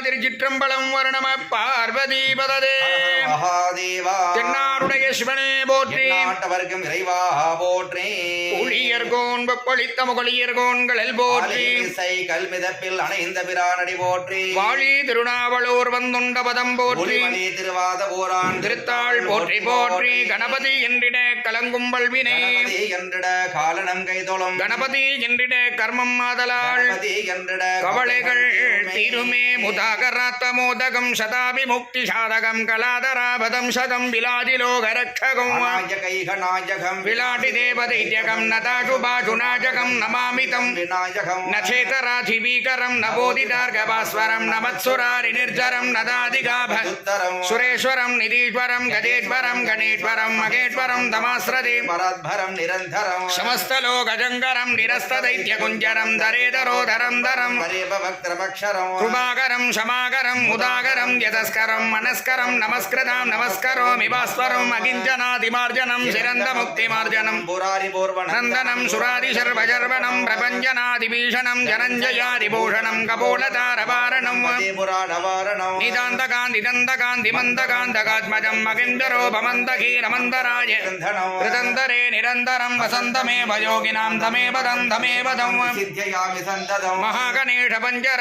திருச்சிற்றம்பலம் வரணம பார்வதீபதே தென்னாருடைய சிவனே போற்றி. நாட்டவர்க்கும் இறைவாக போற்றேன் ஊழியர்கோன் வெப்பொழித்த முகலியர்கோன்களில் போற்றி. இசை கல்மிதப்பில் அணைந்த பிரானடி போற்றி. வாழி திருநாவலூர் வந்துண்ட பதம் போற்றி. திருவாத ஊரான் திருத்தாள் போற்றி போற்றி. கணபதி என்றிட கலங்கும் வல்வினை கணபதி என்றிட காலனம் கைதொழும். கணபதி என்றிட கர்மம் மாதலாள் என்றிட கவலைகள் தீருமே. முதாகராத்த மோதகம் சதாபி முக்தி சாதகம். கலாதராபதம் சதம். விலாதிலோக ரட்சகம் நாயகைக நாயகம். விலாடி தேவதைத்யகம் நதாசு शुभाशुनाजकं नमामि तं नचेतराधिवीकरं नबोधितार्गभास्वरं नमत्सुरारिनिर्जरं नदादिगाभ सुरेश्वरं निधीश्वरं गजेश्वरं गणेश्वरं महेश्वरं तमास्रदे पराद्भरं निरन्तरं समस्तलोकजङ्गरं निरस्तदैत्यकुञ्जरं धरेधरोधरं धरं भक्त्रमक्षरं कृपाकरं क्षमाकरं मुदाकरं यतस्करं मनस्करं नमस्कृतां नमस्करोमि भास्वरम् अकिञ्चनादिमार्जनं शिरन्दमुक्तिमार्जनं पुरारिपूर्वनन्दनं సుదర్శనం సురాదిశర్వజర్వణం ప్రపంచనాదిభీషణం జనంజయాదిభూషణం కపోలతారవారణం నిదాంతకాంతిదంతకాంతిమంతకాంతకాత్మజం మగిందరోపమందకీరమందరాయ కృతందరే నిరంతరం వసంతమేవ యోగినాం తమేవ దంధమేవ దం మహాగణేష పంజర